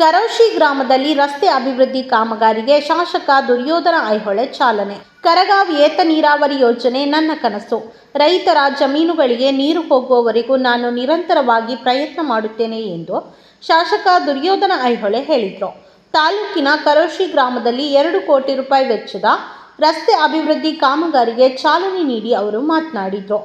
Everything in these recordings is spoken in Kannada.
ಕರೌಶಿ ಗ್ರಾಮದಲ್ಲಿ ರಸ್ತೆ ಅಭಿವೃದ್ಧಿ ಕಾಮಗಾರಿಗೆ ಶಾಸಕ ದುರ್ಯೋಧನ ಐಹೊಳೆ ಚಾಲನೆ. ಕರಗಾವ್ ಏತ ನೀರಾವರಿ ಯೋಜನೆ ನನ್ನ ಕನಸು. ರೈತರ ಜಮೀನುಗಳಿಗೆ ನೀರು ಹೋಗುವವರೆಗೂ ನಾನು ನಿರಂತರವಾಗಿ ಪ್ರಯತ್ನ ಮಾಡುತ್ತೇನೆ ಎಂದು ಶಾಸಕ ದುರ್ಯೋಧನ ಐಹೊಳೆ ಹೇಳಿದರು. ತಾಲೂಕಿನ ಕರೋಶಿ ಗ್ರಾಮದಲ್ಲಿ ಎರಡು ಕೋಟಿ ರೂಪಾಯಿ ವೆಚ್ಚದ ರಸ್ತೆ ಅಭಿವೃದ್ಧಿ ಕಾಮಗಾರಿಗೆ ಚಾಲನೆ ನೀಡಿ ಅವರು ಮಾತನಾಡಿದರು.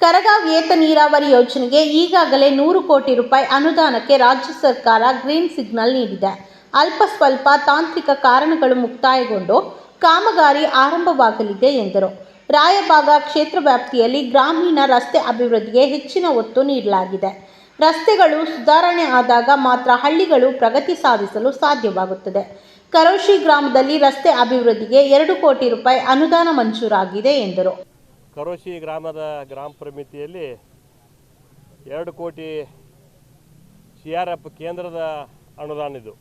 ಕರಗಾವ್ ಏತ ನೀರಾವರಿ ಯೋಜನೆಗೆ ಈಗಾಗಲೇ ನೂರು ಕೋಟಿ ರೂಪಾಯಿ ಅನುದಾನಕ್ಕೆ ರಾಜ್ಯ ಸರ್ಕಾರ ಗ್ರೀನ್ ಸಿಗ್ನಲ್ ನೀಡಿದೆ. ಅಲ್ಪ ಸ್ವಲ್ಪ ತಾಂತ್ರಿಕ ಕಾರಣಗಳು ಮುಕ್ತಾಯಗೊಂಡು ಕಾಮಗಾರಿ ಆರಂಭವಾಗಲಿದೆ ಎಂದರು. ರಾಯಭಾಗ ಕ್ಷೇತ್ರ ವ್ಯಾಪ್ತಿಯಲ್ಲಿ ಗ್ರಾಮೀಣ ರಸ್ತೆ ಅಭಿವೃದ್ಧಿಗೆ ಹೆಚ್ಚಿನ ಒತ್ತು ನೀಡಲಾಗಿದೆ. ರಸ್ತೆಗಳು ಸುಧಾರಣೆ ಆದಾಗ ಮಾತ್ರ ಹಳ್ಳಿಗಳು ಪ್ರಗತಿ ಸಾಧಿಸಲು ಸಾಧ್ಯವಾಗುತ್ತದೆ. ಕರೋಶಿ ಗ್ರಾಮದಲ್ಲಿ ರಸ್ತೆ ಅಭಿವೃದ್ಧಿಗೆ ಎರಡು ಕೋಟಿ ರೂಪಾಯಿ ಅನುದಾನ ಮಂಜೂರಾಗಿದೆ ಎಂದರು. ಕರೋಶಿ ಗ್ರಾಮದ ಗ್ರಾಮ ಪ್ರಮಿತಿಯಲ್ಲಿ ಎರಡು ಕೋಟಿ ಸಿ ಆರ್ ಎಫ್ ಕೇಂದ್ರದ ಅನುದಾನ ಇದು.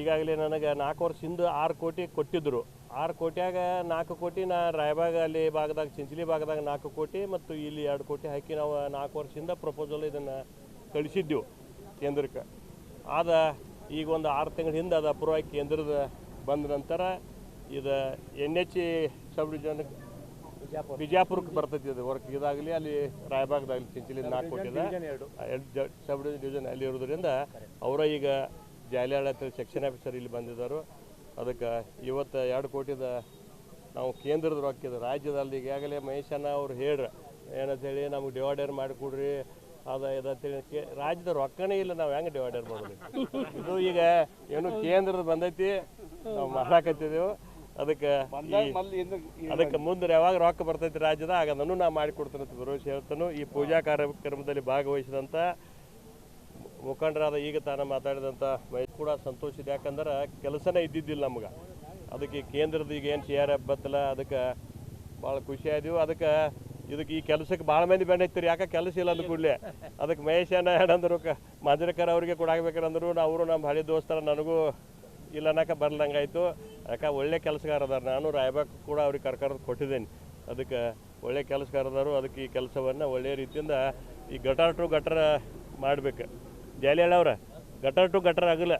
ಈಗಾಗಲೇ ನನಗೆ ನಾಲ್ಕು ವರ್ಷ ಹಿಂದೆ ಆರು ಕೋಟಿ ಕೊಟ್ಟಿದ್ದರು ಆರು ಕೋಟಿಯಾಗ ನಾಲ್ಕು ಕೋಟಿ ನಾ ರಾಯಬಾಗ ಅಲ್ಲಿ ಭಾಗದಾಗ, ಚಿಂಚಲಿ ಭಾಗದಾಗ ನಾಲ್ಕು ಕೋಟಿ ಮತ್ತು ಇಲ್ಲಿ ಎರಡು ಕೋಟಿ ಹಾಕಿ ನಾವು ನಾಲ್ಕು ವರ್ಷದಿಂದ ಪ್ರಪೋಸಲ್ ಇದನ್ನು ಕಳಿಸಿದ್ದೆವು ಕೇಂದ್ರಕ್ಕೆ. ಆದ ಈಗ ಒಂದು ಆರು ತಿಂಗಳ ಹಿಂದೆ ಅದು ಅಪ್ರೂವ್ ಕೇಂದ್ರದ ಬಂದ ನಂತರ ಇದು ಎನ್ ಎಚ್ ಸಬ್ ಡಿವಿಷನ್ ಬಿಜಾಪುರಕ್ಕೆ ಬರ್ತೈತಿ ಅದು ವರ್ಕ್ ಇದಾಗಲಿ ಅಲ್ಲಿ ರಾಯಬಾಗ್ದಾಗಲಿ ಚಿಂಚಲಿ ನಾಲ್ಕು ಕೋಟಿದ ಸಬ್ ಡಿವಿಷನ್ ಅಲ್ಲಿ ಇರೋದ್ರಿಂದ ಅವರ ಈಗ ಜಾಲಿಯಾಳ ಸೆಕ್ಷನ್ ಆಫೀಸರ್ ಇಲ್ಲಿ ಬಂದಿದ್ದಾರೆ. ಅದಕ್ಕೆ ಇವತ್ತು ಎರಡು ಕೋಟಿದ ನಾವು ಕೇಂದ್ರದ ರೊಕ್ಕ ಇದು. ರಾಜ್ಯದಲ್ಲಿ ಈಗಾಗಲೇ ಮಹೇಶನ ಅವ್ರು ಹೇಳ್ರ ಏನಂತ ಹೇಳಿ ನಮ್ಗೆ ಡಿವೈಡರ್ ಮಾಡಿಕೊಡ್ರಿ ಅದ ಇದಂತೇಳಿ ಕೇ ರಾಜ್ಯದ ರೊಕ್ಕನೇ ಇಲ್ಲ ನಾವು ಹೆಂಗೆ ಡಿವೈಡರ್ ಮಾಡೋದು ಇದು ಈಗ ಏನು ಕೇಂದ್ರದ ಬಂದೈತಿ ನಾವು ಮಾಡಾಕತ್ತಿದ್ದೆವು ಅದಕ್ಕೆ ಅದಕ್ಕೆ ಮುಂದೆ ಯಾವಾಗ ರೊಕ್ಕ ಬರ್ತೈತಿ ರಾಜ್ಯದ ಆಗ ನಾನು ನಾ ಮಾಡಿಕೊಡ್ತೇನೆ ಅಂತ ಭರವಸೆ ಹೇಳ್ತಾನು. ಈ ಪೂಜಾ ಕಾರ್ಯಕ್ರಮದಲ್ಲಿ ಭಾಗವಹಿಸಿದಂಥ ಮುಖಂಡರಾದ ಈಗ ತಾನ ಮಾತಾಡಿದಂಥ ಮೈ ಕೂಡ ಸಂತೋಷ ಇದೆ. ಯಾಕಂದ್ರೆ ಕೆಲಸನೇ ಇದ್ದಿದ್ದಿಲ್ಲ ನಮ್ಗೆ. ಅದಕ್ಕೆ ಈ ಕೇಂದ್ರದ ಈಗ ಏನು ಸಿ ಆರ್ ಎಫ್ ಬತ್ತಲ್ಲ ಅದಕ್ಕೆ ಭಾಳ ಖುಷಿ ಆದೀವಿ. ಅದಕ್ಕೆ ಇದಕ್ಕೆ ಈ ಕೆಲಸಕ್ಕೆ ಭಾಳ ಮಂದಿ ಬೆಂಡೈತಿರಿ ಯಾಕೆ ಕೆಲಸ ಇಲ್ಲ ಅಂದ ಕೂಡಲೇ? ಅದಕ್ಕೆ ಮಹೇಶ್ ಏನಂದ್ರು ಕ ಮಾಂಜರಕರ್ ಅವರಿಗೆ ಕೂಡ ಆಗ್ಬೇಕಂದ್ರು ಅವರು ನಮ್ಮ ಹಳೆ ದೋಸ್ತರ ನನಗೂ ಇಲ್ಲ ಅನ್ನಕ್ಕೆ ಬರ್ಲಂಗಾಯ್ತು ಯಾಕೆ, ಒಳ್ಳೆ ಕೆಲಸಗಾರ ನಾನು ರಾಯಬಾಗ್ ಕೂಡ ಅವ್ರಿಗೆ ಕರ್ಕರೋದು ಕೊಟ್ಟಿದ್ದೇನೆ. ಅದಕ್ಕೆ ಒಳ್ಳೆ ಕೆಲಸಗಾರದರು ಅದಕ್ಕೆ ಈ ಕೆಲಸವನ್ನು ಒಳ್ಳೆಯ ರೀತಿಯಿಂದ ಈ ಗಟಾರ್ ಟು ಗಟರ್ ಮಾಡಬೇಕು. ಜಾಲಿ ಅವ್ರ? ಗಟರ್ ಟು ಗಟರ್ ಆಗಲ್ಲ.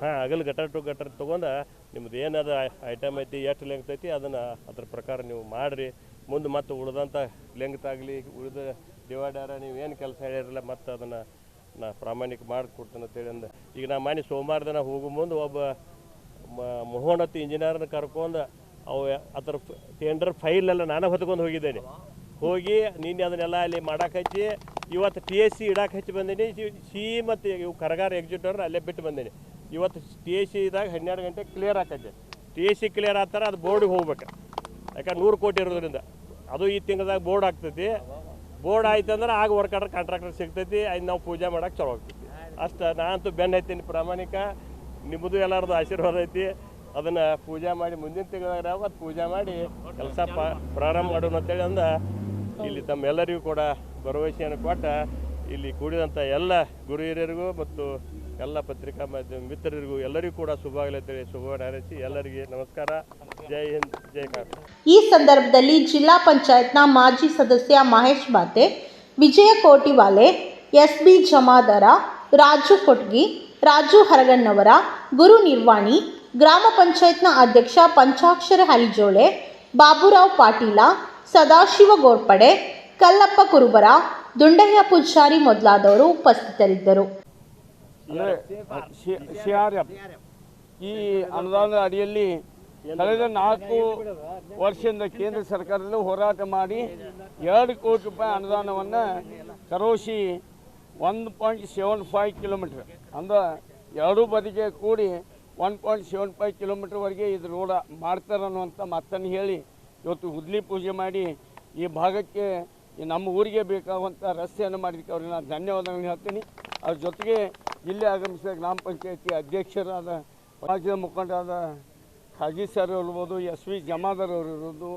ಹಾಂ, ಆಗಲ್ಲ. ಗಟರ್ ಟು ಗಟರ್ ತೊಗೊಂಡು ನಿಮ್ದು ಏನದ ಐಟಮ್ ಐತಿ, ಎಷ್ಟು ಲೆಂಗ್ತ್ ಐತಿ, ಅದನ್ನು ಅದ್ರ ಪ್ರಕಾರ ನೀವು ಮಾಡಿರಿ. ಮುಂದೆ ಮತ್ತೆ ಉಳ್ದಂಥ ಲೆಂಗ್ತ್ ಆಗಲಿ, ಉಳಿದ ಡಿವೈಡರ ನೀವು ಏನು ಕೆಲಸ ಹೇಳಿರಲ್ಲ ಮತ್ತೆ ಅದನ್ನು ನಾ ಪ್ರಾಮಾಣಿಕ ಮಾಡಿಕೊಡ್ತೇನೆ ಅಂತೇಳಿ ಅಂದ. ಈಗ ನಾ ಮನೆ ಸೋಮವಾರ ದಿನ ಹೋಗೋ ಮುಂದೆ ಒಬ್ಬ ಮೋಹನತ್ ಇಂಜಿನಿಯರ್ನ ಕರ್ಕೊಂಡು ಅವು ಅದರ ಟೆಂಡರ್ ಫೈಲೆಲ್ಲ ನಾನು ನಾನೇ ಹೊತ್ಕೊಂಡು ಹೋಗಿದ್ದೇನೆ. ಹೋಗಿ ನಿನ್ನೆ ಅದನ್ನೆಲ್ಲ ಅಲ್ಲಿ ಮಾಡಕ್ಕೆ ಹಚ್ಚಿ, ಇವತ್ತು ಟಿ ಎಸ್ ಸಿ ಇಡಕ್ಕೆ ಹಚ್ಚಿ ಬಂದೀನಿ. ಸಿ ಮತ್ತು ಇವು ಕರಗಾರ ಎಕ್ಸಿಕ್ಯೂಟರ್ ಅಲ್ಲೇ ಬಿಟ್ಟು ಬಂದೀನಿ. ಇವತ್ತು ಟಿ ಎಸ್ ಸಿ ಇದಾಗ ಹನ್ನೆರಡು ಗಂಟೆ ಕ್ಲಿಯರ್ ಆಕೈತೆ ಟಿ ಎಸ್ ಸಿ ಕ್ಲಿಯರ್ ಆಗ್ತಾರೆ ಅದು ಬೋರ್ಡಿಗೆ ಹೋಗ್ಬೇಕು. ಯಾಕಂದ್ರೆ ನೂರು ಕೋಟಿ ಇರೋದ್ರಿಂದ. ಅದು ಈ ತಿಂಗಳದಾಗ ಬೋರ್ಡ್ ಆಗ್ತೈತಿ. ಬೋರ್ಡ್ ಆಯ್ತು ಅಂದ್ರೆ ಆಗ ವರ್ಕ್ ಆಡ್ರೆ ಕಾಂಟ್ರಾಕ್ಟರ್ ಸಿಗ್ತೈತಿ ಅದು ನಾವು ಪೂಜೆ ಮಾಡಕ್ಕೆ ಚಲೋ ಆಗ್ತೈತಿ. ಅಷ್ಟು ನಾನಂತೂ ಬೆನ್ನ ಐತೀನಿ ಪ್ರಾಮಾಣಿಕ ನಿಮ್ಮದು ಎಲ್ಲರದು ಆಶೀರ್ವಾದ ಐತಿ. ಅದನ್ನು ಪೂಜೆ ಮಾಡಿ ಮುಂದಿನ ತಿಂಗಳಾಗ ಅವತ್ತು ಪೂಜೆ ಮಾಡಿ ಕೆಲಸ ಪ್ರಾರಂಭ ಮಾಡೋಣ ಅಂತೇಳಿ ಅಂದ. ಇಲ್ಲಿ ತಮ್ಮೆಲ್ಲರಿಗೂ ಕೂಡ ಭರವಸೆಯನ್ನು ಕೊಟ್ಟ. ಇಲ್ಲಿ ಕೂಡಿದಂಥ ಎಲ್ಲ ಗುರು ಹಿರಿಯರಿಗೂ ಮತ್ತು ಎಲ್ಲ ಪತ್ರಿಕಾ ಮಾಧ್ಯಮ ಮಿತ್ರರಿಗೂ ಎಲ್ಲರಿಗೂ ಕೂಡ ಶುಭವಾಗಲಿ ಶುಭ ಹಾರೈಸಿ ಎಲ್ಲರಿಗೆ ನಮಸ್ಕಾರ. ಜೈ ಹಿಂದ್, ಜೈ ಕರ್ನಾಟಕ ಈ ಸಂದರ್ಭದಲ್ಲಿ ಜಿಲ್ಲಾ ಪಂಚಾಯತ್ನ ಮಾಜಿ ಸದಸ್ಯ ಮಹೇಶ್ ಬಾತೆ ವಿಜಯ ಕೋಟಿವಾಲೆ ಎಸ್ ಬಿ ಜಮಾದಾರ, ರಾಜು ಕೊಟ್ಗಿ, ರಾಜು ಹರಗಣ್ಣವರ, ಗುರು ನಿರ್ವಾಣಿ, ಗ್ರಾಮ ಪಂಚಾಯತ್ನ ಅಧ್ಯಕ್ಷ ಪಂಚಾಕ್ಷರ ಹರಿಜೋಳೆ, ಬಾಬುರಾವ್ ಪಾಟೀಲ, ಸದಾಶಿವ ಗೋರ್ಪಡೆ, ಕಲ್ಲಪ್ಪ ಕುರುಬರ, ದುಂಡಯ್ಯ ಪೂಜಾರಿ ಮೊದಲಾದವರು ಉಪಸ್ಥಿತರಿದ್ದರು. ಅಂದರೆ ಸಿ ಆರ್ ಎಫ್ ಈ ಅನುದಾನದ ಅಡಿಯಲ್ಲಿ ಕಳೆದ ನಾಲ್ಕು ವರ್ಷದಿಂದ ಕೇಂದ್ರ ಸರ್ಕಾರದಲ್ಲೂ ಹೋರಾಟ ಮಾಡಿ ಎರಡು ಕೋಟಿ ರೂಪಾಯಿ ಅನುದಾನವನ್ನು ಕರೋಶಿ ಒಂದು ಪಾಯಿಂಟ್ ಸೆವೆನ್ ಫೈವ್ ಕಿಲೋಮೀಟ್ರ್, ಅಂದ್ರೆ ಎರಡೂ ಬದಿಗೆ ಕೂಡಿ ಒನ್ ಪಾಯಿಂಟ್ ಸೆವೆನ್ ಫೈವ್ ಕಿಲೋಮೀಟ್ರ್ವರೆಗೆ ಇದು ರೋಡ ಮಾಡ್ತಾರೆ ಅನ್ನುವಂಥ ಮಾತನ್ನು ಹೇಳಿ ಇವತ್ತು ಹುದ್ಲಿ ಪೂಜೆ ಮಾಡಿ ಈ ಭಾಗಕ್ಕೆ ನಮ್ಮ ಊರಿಗೆ ಬೇಕಾಗುವಂಥ ರಸ್ತೆಯನ್ನು ಮಾಡಿದ್ದಕ್ಕೆ ಅವ್ರಿಗೆ ನಾನು ಧನ್ಯವಾದಗಳನ್ನು ಹೇಳ್ತೀನಿ. ಅದ್ರ ಜೊತೆಗೆ ಇಲ್ಲಿ ಆಗಮಿಸಿದ ಗ್ರಾಮ ಪಂಚಾಯತಿ ಅಧ್ಯಕ್ಷರಾದ ರಾಜ್ಯದ ಮುಖಂಡರಾದ ಖಾಜಿ ಸರ್ ಇರ್ಬೋದು ಎಸ್ ವಿ ಜಮಾದಾರ್ ಅವರು ಇರ್ಬೋದು.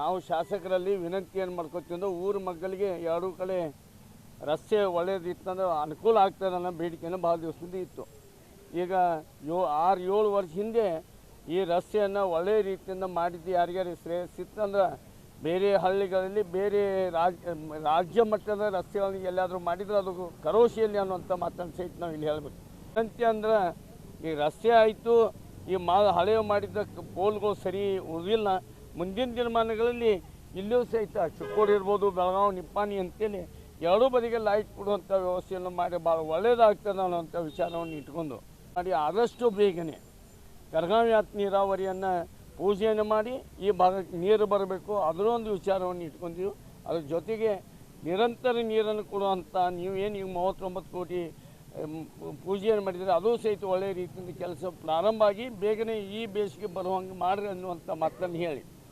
ನಾವು ಶಾಸಕರಲ್ಲಿ ವಿನಂತಿಯನ್ನು ಮಾಡ್ಕೊತಿದ್ದು ಊರ ಮಕ್ಕಳಿಗೆ ಎರಡೂ ಕಡೆ ರಸ್ತೆ ಒಳ್ಳೆಯದಿತ್ತಂದ್ರೆ ಅನುಕೂಲ ಆಗ್ತದೆ ಅನ್ನೋ ಬೇಡಿಕೆಯನ್ನು ಭಾಳ ದಿವಸದಿಂದ ಇತ್ತು ಈಗ ಯೋ ಆರು ಏಳು ವರ್ಷ ಹಿಂದೆ ಈ ರಸ್ತೆಯನ್ನು ಒಳ್ಳೆಯ ರೀತಿಯಿಂದ ಮಾಡಿದ್ದು ಯಾರಿಗಾರು ಶ್ರೇಯಸ್ಸಿತ್ತಂದ್ರೆ ಬೇರೆ ಹಳ್ಳಿಗಳಲ್ಲಿ ಬೇರೆ ರಾಜ್ಯ ರಾಜ್ಯ ಮಟ್ಟದ ರಸ್ತೆಗಳನ್ನು ಎಲ್ಲಾದರೂ ಮಾಡಿದರೆ ಅದು ಕರೋಶಿಯಲ್ಲಿ ಅನ್ನುವಂಥ ಮಾತನ್ನು ಸಹಿತ ನಾವು ಇಲ್ಲಿ ಹೇಳಬೇಕು. ವಿನಂತಿ ಅಂದ್ರೆ, ಈ ರಸ್ತೆ ಆಯಿತು, ಈ ಮಾ ಹಳೆಯ ಮಾಡಿದ ಕ- ಪೋಲ್ಗಳು ಸರಿ ಉಳಿದಿಲ್ಲ. ಮುಂದಿನ ದಿನಮಾನಗಳಲ್ಲಿ ಇಲ್ಲೂ ಸಹಿತ ಚಿಕ್ಕೋಡಿ ಇರ್ಬೋದು, ಬೆಳಗಾವಿ ನಿಪ್ಪಾನಿ ಅಂತೇಳಿ ಎರಡೂ ಬದಿಗೆ ಲೈಟ್ ಕೊಡುವಂಥ ವ್ಯವಸ್ಥೆಯನ್ನು ಮಾಡಿ ಭಾಳ ಒಳ್ಳೆಯದಾಗ್ತದೆ ಅನ್ನೋಂಥ ವಿಚಾರವನ್ನು ಇಟ್ಕೊಂಡು, ಮಾಡಿ ಆದಷ್ಟು ಬೇಗನೆ ಕರಗಾವ್ಯಾತ್ ನೀರಾವರಿಯನ್ನು ಪೂಜೆಯನ್ನು ಮಾಡಿ ಈ ಭಾಗಕ್ಕೆ ನೀರು ಬರಬೇಕು. ಅದರ ಒಂದು ವಿಚಾರವನ್ನು ಇಟ್ಕೊಂಡಿವಿ ಅದ್ರ ಜೊತೆಗೆ ನಿರಂತರ ನೀರನ್ನು ಕೊಡುವಂಥ ನೀವೇನು ಈಗ ಮೂವತ್ತೊಂಬತ್ತು ಕೋಟಿ ಪೂಜೆಯನ್ನು ಮಾಡಿದರೆ ಅದು ಸಹಿತ ಒಳ್ಳೆಯ ರೀತಿಯಿಂದ ಕೆಲಸ ಪ್ರಾರಂಭ ಆಗಿ ಬೇಗನೆ ಈ ಬೇಸಿಗೆ ಬರುವಂಗೆ ಮಾಡಿರಿ ಅನ್ನುವಂಥ ಮಾತನ್ನು ಹೇಳಿ.